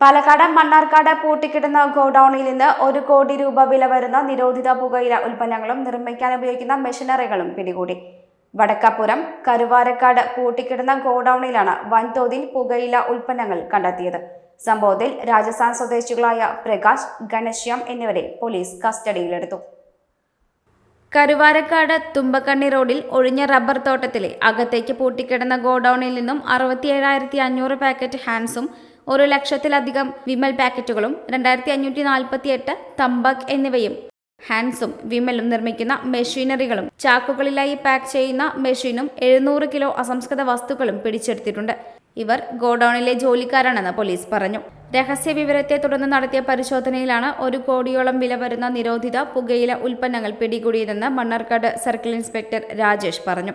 പാലക്കാട് മണ്ണാർക്കാട് പൂട്ടിക്കിടന്ന ഗോഡൌണിൽ നിന്ന് ഒരു കോടി രൂപ വില വരുന്ന നിരോധിത പുകയില ഉൽപ്പന്നങ്ങളും നിർമ്മിക്കാൻ ഉപയോഗിക്കുന്ന മെഷീനറികളും പിടികൂടി. വടക്കാപ്പുറം കരുവാരക്കാട് പൂട്ടിക്കിടന്ന ഗോഡൌണിലാണ് വൻതോതിൽ പുകയില ഉൽപ്പന്നങ്ങൾ കണ്ടെത്തിയത്. സംഭവത്തിൽ രാജസ്ഥാൻ സ്വദേശികളായ പ്രകാശ് ഗണശ്യാം എന്നിവരെ പോലീസ് കസ്റ്റഡിയിലെടുത്തു. കരുവാരക്കാട് തുമ്പക്കണ്ണി റോഡിൽ ഒഴിഞ്ഞ റബ്ബർ തോട്ടത്തിലെ അകത്തേക്ക് പൂട്ടിക്കിടന്ന ഗോഡൌണിൽ നിന്നും അറുപത്തിയേഴായിരത്തി അഞ്ഞൂറ് പാക്കറ്റ് ഹാൻസും ഒരു ലക്ഷത്തിലധികം വിമൽ പാക്കറ്റുകളും രണ്ടായിരത്തി അഞ്ഞൂറ്റി നാൽപ്പത്തി എട്ട് തമ്പക് എന്നിവയും ഹാൻസും വിമലും നിർമ്മിക്കുന്ന മെഷീനറികളും ചാക്കുകളിലായി പാക്ക് ചെയ്യുന്ന മെഷീനും എഴുന്നൂറ് കിലോ അസംസ്കൃത വസ്തുക്കളും പിടിച്ചെടുത്തിട്ടുണ്ട്. ഇവർ ഗോഡൌണിലെ ജോലിക്കാരാണെന്ന് പോലീസ് പറഞ്ഞു. രഹസ്യ വിവരത്തെ തുടർന്ന് നടത്തിയ പരിശോധനയിലാണ് ഒരു കോടിയോളം വില വരുന്ന നിരോധിത പുകയില ഉൽപ്പന്നങ്ങൾ പിടികൂടിയതെന്ന് മണ്ണാർക്കാട് സർക്കിൾ ഇൻസ്പെക്ടർ രാജേഷ് പറഞ്ഞു.